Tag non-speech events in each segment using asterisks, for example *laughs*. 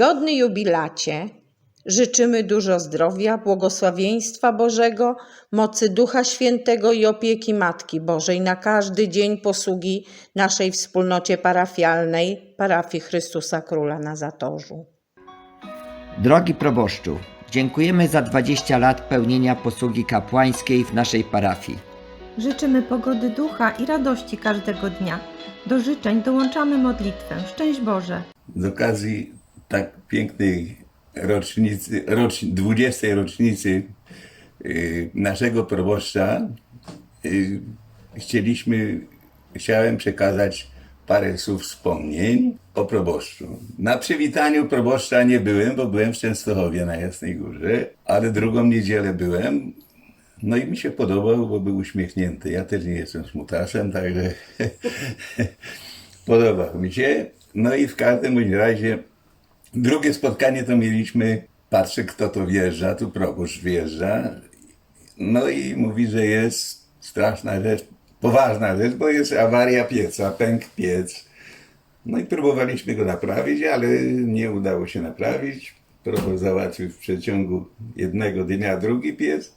Czcigodny jubilacie, życzymy dużo zdrowia, błogosławieństwa Bożego, mocy Ducha Świętego i opieki Matki Bożej na każdy dzień posługi naszej wspólnocie parafialnej, parafii Chrystusa Króla na Zatorzu. Drogi proboszczu, dziękujemy za 20 lat pełnienia posługi kapłańskiej w naszej parafii. Życzymy pogody ducha i radości każdego dnia. Do życzeń dołączamy modlitwę. Szczęść Boże! z okazji tak pięknej rocznicy, rocz, 20. rocznicy y, naszego proboszcza y, chcieliśmy, chciałem przekazać parę słów wspomnień o proboszczu. Na przywitaniu proboszcza nie byłem, bo byłem w Częstochowie na Jasnej Górze, ale drugą niedzielę byłem. No i mi się podobał, bo był uśmiechnięty. Ja też nie jestem smutasem, także *laughs* podobał mi się. No i w każdym razie drugie spotkanie to mieliśmy, patrzę kto to wjeżdża, tu proboszcz wjeżdża. No i mówi, że jest straszna rzecz, poważna rzecz, bo jest awaria pieca, pęk piec. No i próbowaliśmy go naprawić, ale nie udało się naprawić. Proboszcz załatwił w przeciągu jednego dnia drugi piec.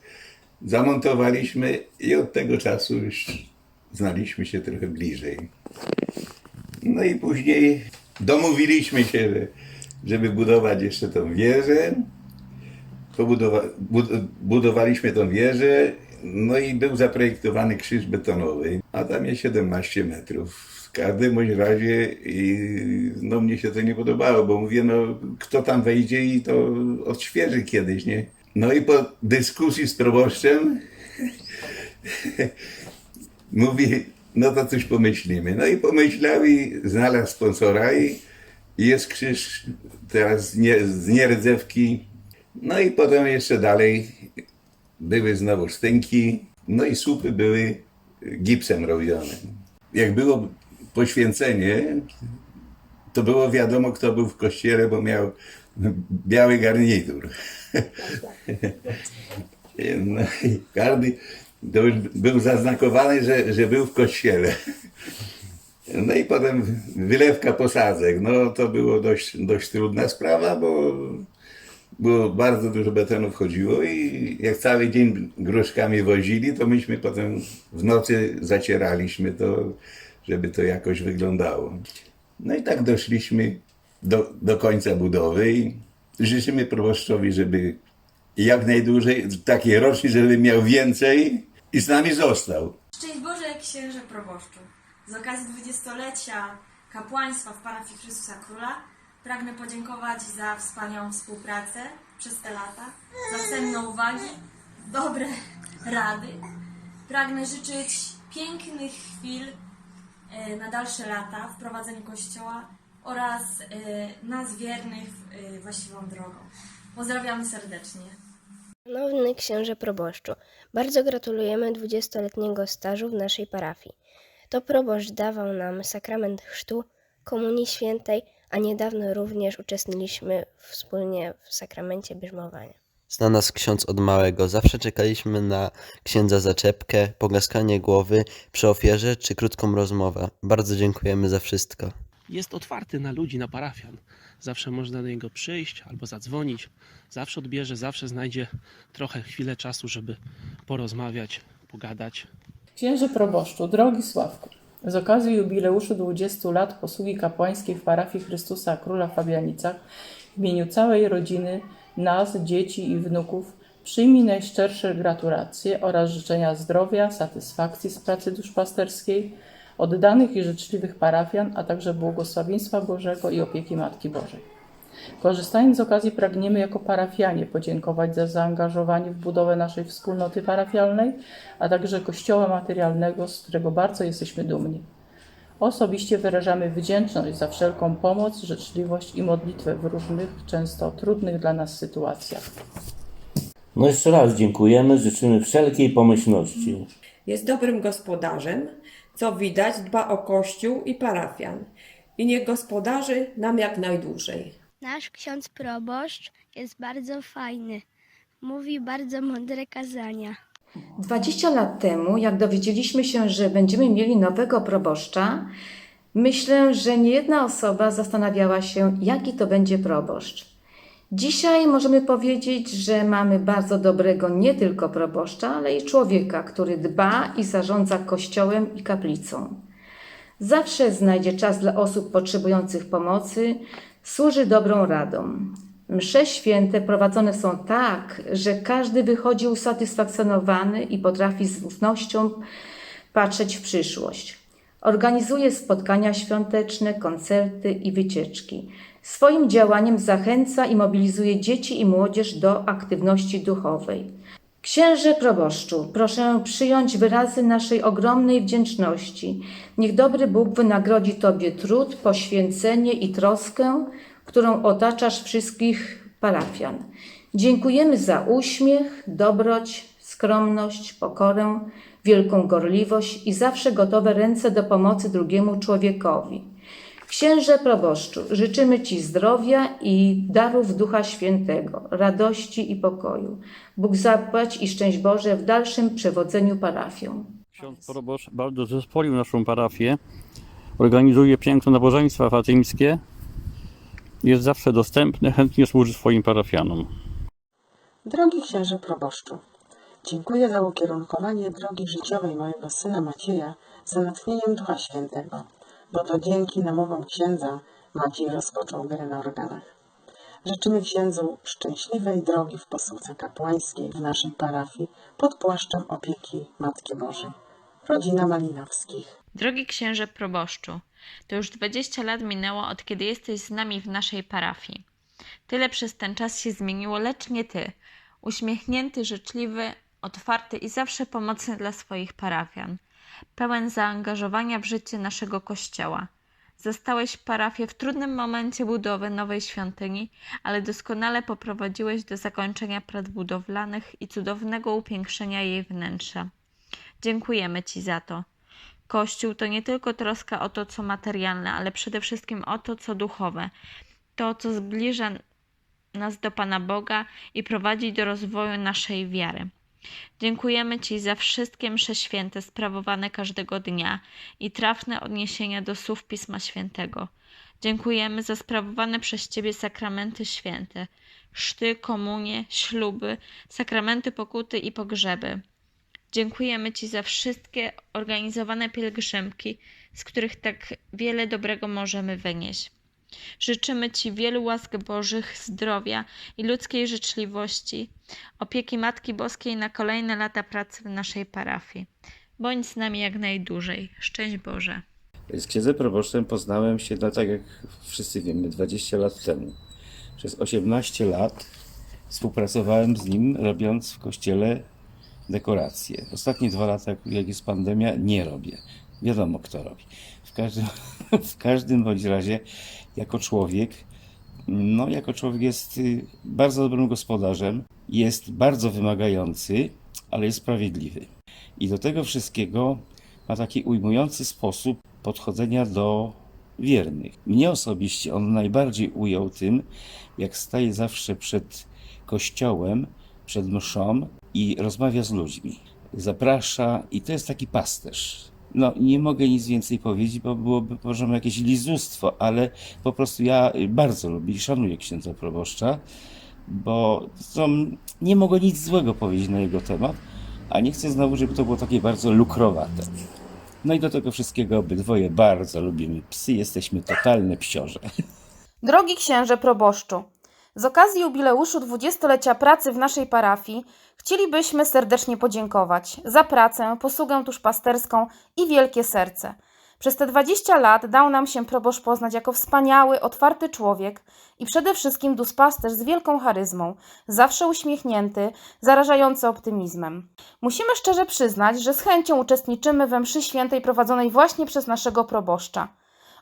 Zamontowaliśmy i od tego czasu już znaliśmy się trochę bliżej. No i później domówiliśmy się, że, żeby budować jeszcze tą wieżę. Pobudowa, bud, budowaliśmy tą wieżę, no i był zaprojektowany krzyż betonowy, a tam jest 17 metrów. W każdym razie i, no mnie się to nie podobało, bo mówię, no kto tam wejdzie i to odświeży kiedyś, nie? No i po dyskusji z proboszczem *laughs* mówi, no to coś pomyślimy. No i pomyślał i znalazł sponsora i jest krzyż teraz z, nie, z nierdzewki. No i potem jeszcze dalej były znowu stynki, no i słupy były gipsem robione. Jak było poświęcenie, to było wiadomo, kto był w kościele, bo miał biały garnitur. *laughs* No i każdy był zaznakowany, że, że był w kościele. No i potem wylewka posadzek. No to było dość, dość trudna sprawa, bo było bardzo dużo betonu wchodziło i jak cały dzień gruszkami wozili, to myśmy potem w nocy zacieraliśmy to, żeby to jakoś wyglądało. No i tak doszliśmy do, do końca budowy i życzymy proboszczowi, żeby jak najdłużej, taki rocznik, żeby miał więcej i z nami został. Szczęść Boże, księże proboszczu. Z okazji dwudziestolecia kapłaństwa w parafii Chrystusa Króla pragnę podziękować za wspaniałą współpracę przez te lata, za cenne uwagi, dobre rady. Pragnę życzyć pięknych chwil e, na dalsze lata w prowadzeniu Kościoła oraz e, nas wiernych e, właściwą drogą. Pozdrawiamy serdecznie. Szanowny księże proboszczu, bardzo gratulujemy 20-letniego stażu w naszej parafii. To proboszcz dawał nam sakrament chrztu, komunii świętej, a niedawno również uczestniczyliśmy wspólnie w sakramencie bierzmowania. Zna nas ksiądz od małego. Zawsze czekaliśmy na księdza zaczepkę, pogłaskanie głowy przy ofierze czy krótką rozmowę. Bardzo dziękujemy za wszystko. jest otwarty na ludzi, na parafian. Zawsze można do niego przyjść albo zadzwonić. Zawsze odbierze, zawsze znajdzie trochę chwilę czasu, żeby porozmawiać, pogadać. Księże proboszczu, drogi Sławku, z okazji jubileuszu 20 lat posługi kapłańskiej w parafii Chrystusa Króla Fabianicach w imieniu całej rodziny, nas, dzieci i wnuków przyjmij najszczersze gratulacje oraz życzenia zdrowia, satysfakcji z pracy duszpasterskiej, oddanych i życzliwych parafian, a także błogosławieństwa Bożego i opieki Matki Bożej. Korzystając z okazji pragniemy jako parafianie podziękować za zaangażowanie w budowę naszej wspólnoty parafialnej, a także kościoła materialnego, z którego bardzo jesteśmy dumni. Osobiście wyrażamy wdzięczność za wszelką pomoc, życzliwość i modlitwę w różnych, często trudnych dla nas sytuacjach. No jeszcze raz dziękujemy, życzymy wszelkiej pomyślności. Jest dobrym gospodarzem, co widać, dba o kościół i parafian. I niech gospodarzy nam jak najdłużej. Nasz ksiądz proboszcz jest bardzo fajny. Mówi bardzo mądre kazania. 20 lat temu, jak dowiedzieliśmy się, że będziemy mieli nowego proboszcza, Myślę, że niejedna osoba zastanawiała się, jaki to będzie proboszcz. Dzisiaj możemy powiedzieć, że mamy bardzo dobrego nie tylko proboszcza, ale i człowieka, który dba i zarządza kościołem i kaplicą. Zawsze znajdzie czas dla osób potrzebujących pomocy, służy dobrą radą. Msze święte prowadzone są tak, że każdy wychodzi usatysfakcjonowany i potrafi z ufnością patrzeć w przyszłość. Organizuje spotkania świąteczne, koncerty i wycieczki. Swoim działaniem zachęca i mobilizuje dzieci i młodzież do aktywności duchowej. Księże proboszczu, proszę przyjąć wyrazy naszej ogromnej wdzięczności. Niech dobry Bóg wynagrodzi Tobie trud, poświęcenie i troskę, którą otaczasz wszystkich parafian. Dziękujemy za uśmiech, dobroć, skromność, pokorę, wielką gorliwość i zawsze gotowe ręce do pomocy drugiemu człowiekowi. Księże proboszczu, życzymy Ci zdrowia i darów Ducha Świętego, radości i pokoju. Bóg zapłać i szczęść Boże w dalszym przewodzeniu parafią. Ksiądz proboszcz bardzo zespolił naszą parafię. Organizuje piękne nabożeństwa fatymskie. Jest zawsze dostępny, chętnie służy swoim parafianom. Drogi księże proboszczu, dziękuję za ukierunkowanie drogi życiowej mojego syna Macieja za natchnieniem Ducha Świętego, bo to dzięki namowom księdza Maciej rozpoczął grę na organach. Życzymy księdzu szczęśliwej drogi w posłudze kapłańskiej w naszej parafii pod płaszczem opieki Matki Bożej. Rodzina Malinowskich. Drogi księże proboszczu, to już 20 lat minęło od kiedy jesteś z nami w naszej parafii. Tyle przez ten czas się zmieniło, lecz nie ty. Uśmiechnięty, życzliwy, otwarty i zawsze pomocny dla swoich parafian. Pełen zaangażowania w życie naszego kościoła. Zastałeś parafię w trudnym momencie budowy nowej świątyni, ale doskonale poprowadziłeś do zakończenia prac budowlanych i cudownego upiększenia jej wnętrza. Dziękujemy Ci za to. Kościół to nie tylko troska o to, co materialne, ale przede wszystkim o to, co duchowe. To, co zbliża nas do Pana Boga i prowadzi do rozwoju naszej wiary. Dziękujemy Ci za wszystkie msze święte sprawowane każdego dnia i trafne odniesienia do słów Pisma Świętego. Dziękujemy za sprawowane przez Ciebie sakramenty święte, chrzty, komunie, śluby, sakramenty pokuty i pogrzeby. Dziękujemy Ci za wszystkie organizowane pielgrzymki, z których tak wiele dobrego możemy wynieść. Życzymy Ci wielu łask Bożych, zdrowia i ludzkiej życzliwości, opieki Matki Boskiej na kolejne lata pracy w naszej parafii. Bądź z nami jak najdłużej. Szczęść Boże. Z księdzem proboszczem poznałem się, no tak jak wszyscy wiemy, 20 lat temu. Przez 18 lat współpracowałem z nim, robiąc w kościele dekoracje. Ostatnie dwa lata, jak jest pandemia, nie robię. Wiadomo, kto robi. W każdym, *laughs* w każdym bądź razie, jako człowiek, no, jako człowiek jest y, bardzo dobrym gospodarzem, jest bardzo wymagający, ale jest sprawiedliwy. I do tego wszystkiego ma taki ujmujący sposób podchodzenia do wiernych. Mnie osobiście on najbardziej ujął tym, jak staje zawsze przed kościołem, przed mszą i rozmawia z ludźmi. Zaprasza i to jest taki pasterz. No, nie mogę nic więcej powiedzieć, bo byłoby, uważam, jakieś lizustwo, ale po prostu ja bardzo lubię i szanuję księdza proboszcza, bo to, nie mogę nic złego powiedzieć na jego temat, a nie chcę znowu, żeby to było takie bardzo lukrowate. No i do tego wszystkiego obydwoje bardzo lubimy psy, jesteśmy totalne psiorze. Drogi księże proboszczu, z okazji jubileuszu 20-lecia pracy w naszej parafii chcielibyśmy serdecznie podziękować za pracę, posługę duszpasterską i wielkie serce. Przez te 20 lat dał nam się proboszcz poznać jako wspaniały, otwarty człowiek i przede wszystkim duszpasterz z wielką charyzmą, zawsze uśmiechnięty, zarażający optymizmem. Musimy szczerze przyznać, że z chęcią uczestniczymy we mszy świętej prowadzonej właśnie przez naszego proboszcza.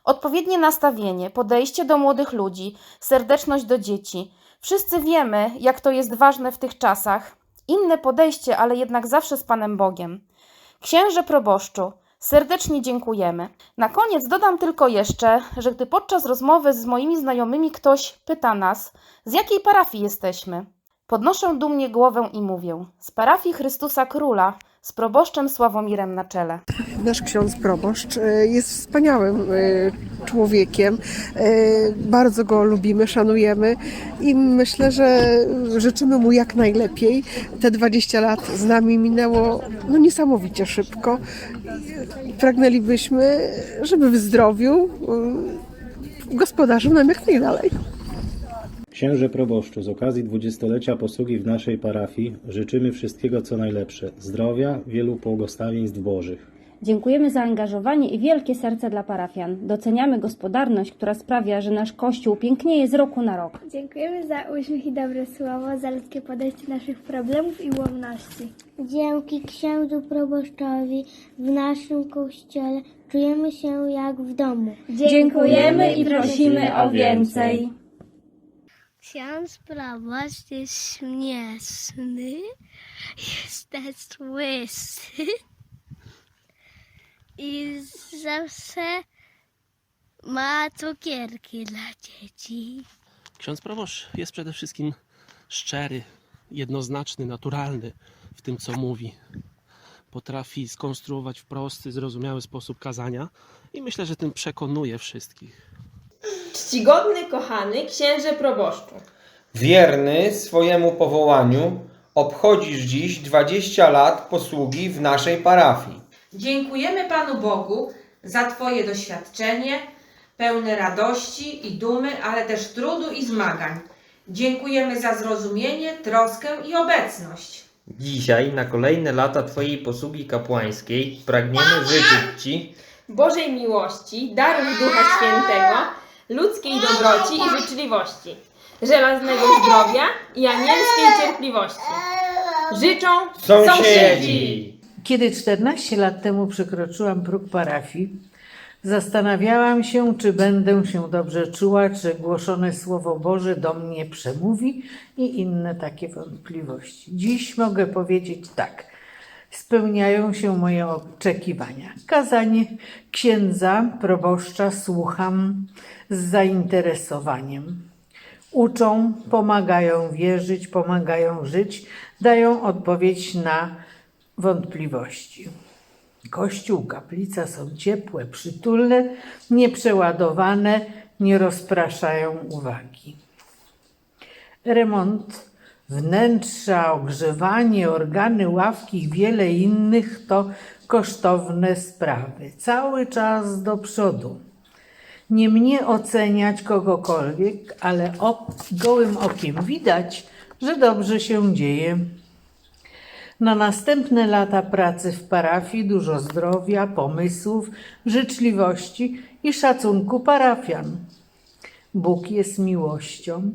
Odpowiednie nastawienie, podejście do młodych ludzi, serdeczność do dzieci. Wszyscy wiemy, jak to jest ważne w tych czasach. Inne podejście, ale jednak zawsze z Panem Bogiem. Księże proboszczu, serdecznie dziękujemy. Na koniec dodam tylko jeszcze, że gdy podczas rozmowy z moimi znajomymi ktoś pyta nas, z jakiej parafii jesteśmy, podnoszę dumnie głowę i mówię: z parafii Chrystusa Króla, z proboszczem Sławomirem na czele. nasz ksiądz proboszcz e, jest wspaniałym e, człowiekiem. E, Bardzo go lubimy, szanujemy i myślę, że życzymy mu jak najlepiej. Te 20 lat z nami minęło no, niesamowicie szybko. Pragnęlibyśmy, żeby w zdrowiu gospodarzył nam jak najdalej. Księże proboszczu, z okazji dwudziestolecia posługi w naszej parafii życzymy wszystkiego co najlepsze, zdrowia, wielu błogosławieństw Bożych. Dziękujemy za zaangażowanie i wielkie serce dla parafian. Doceniamy gospodarność, która sprawia, że nasz kościół pięknieje z roku na rok. Dziękujemy za uśmiech i dobre słowo, za ludzkie podejście do naszych problemów i łomności. Dzięki księdzu proboszczowi w naszym kościele czujemy się jak w domu. Dziękujemy i prosimy o więcej. Ksiądz proboszcz jest śmieszny, jest też i zawsze ma cukierki dla dzieci. Ksiądz proboszcz jest przede wszystkim szczery, jednoznaczny, naturalny w tym, co mówi. Potrafi skonstruować w prosty, zrozumiały sposób kazania i myślę, że tym przekonuje wszystkich. Czcigodny, kochany księże proboszczu. Wierny swojemu powołaniu, obchodzisz dziś 20 lat posługi w naszej parafii. Dziękujemy Panu Bogu za Twoje doświadczenie, pełne radości i dumy, ale też trudu i zmagań. Dziękujemy za zrozumienie, troskę i obecność. Dzisiaj, na kolejne lata Twojej posługi kapłańskiej, pragniemy życzyć Ci Bożej miłości, darów Ducha Świętego, ludzkiej dobroci i życzliwości, żelaznego zdrowia i anielskiej cierpliwości. Życzą sąsiedzi! Kiedy 14 lat temu przekroczyłam próg parafii, zastanawiałam się, czy będę się dobrze czuła, czy głoszone Słowo Boże do mnie przemówi i inne takie wątpliwości. Dziś mogę powiedzieć tak. Spełniają się moje oczekiwania. Kazanie księdza, proboszcza słucham z zainteresowaniem. Uczą, pomagają wierzyć, pomagają żyć, dają odpowiedź na wątpliwości. Kościół, kaplica są ciepłe, przytulne, nieprzeładowane, nie rozpraszają uwagi. Remont wnętrza, ogrzewanie, organy, ławki i wiele innych to kosztowne sprawy. Cały czas do przodu. Nie mnie oceniać kogokolwiek, ale gołym okiem widać, że dobrze się dzieje. Na następne lata pracy w parafii dużo zdrowia, pomysłów, życzliwości i szacunku parafian. Bóg jest miłością.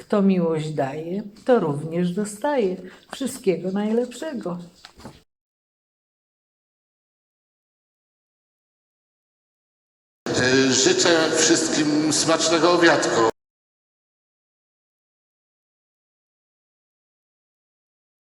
Kto miłość daje, to również dostaje. Wszystkiego najlepszego. Życzę wszystkim smacznego obiadku.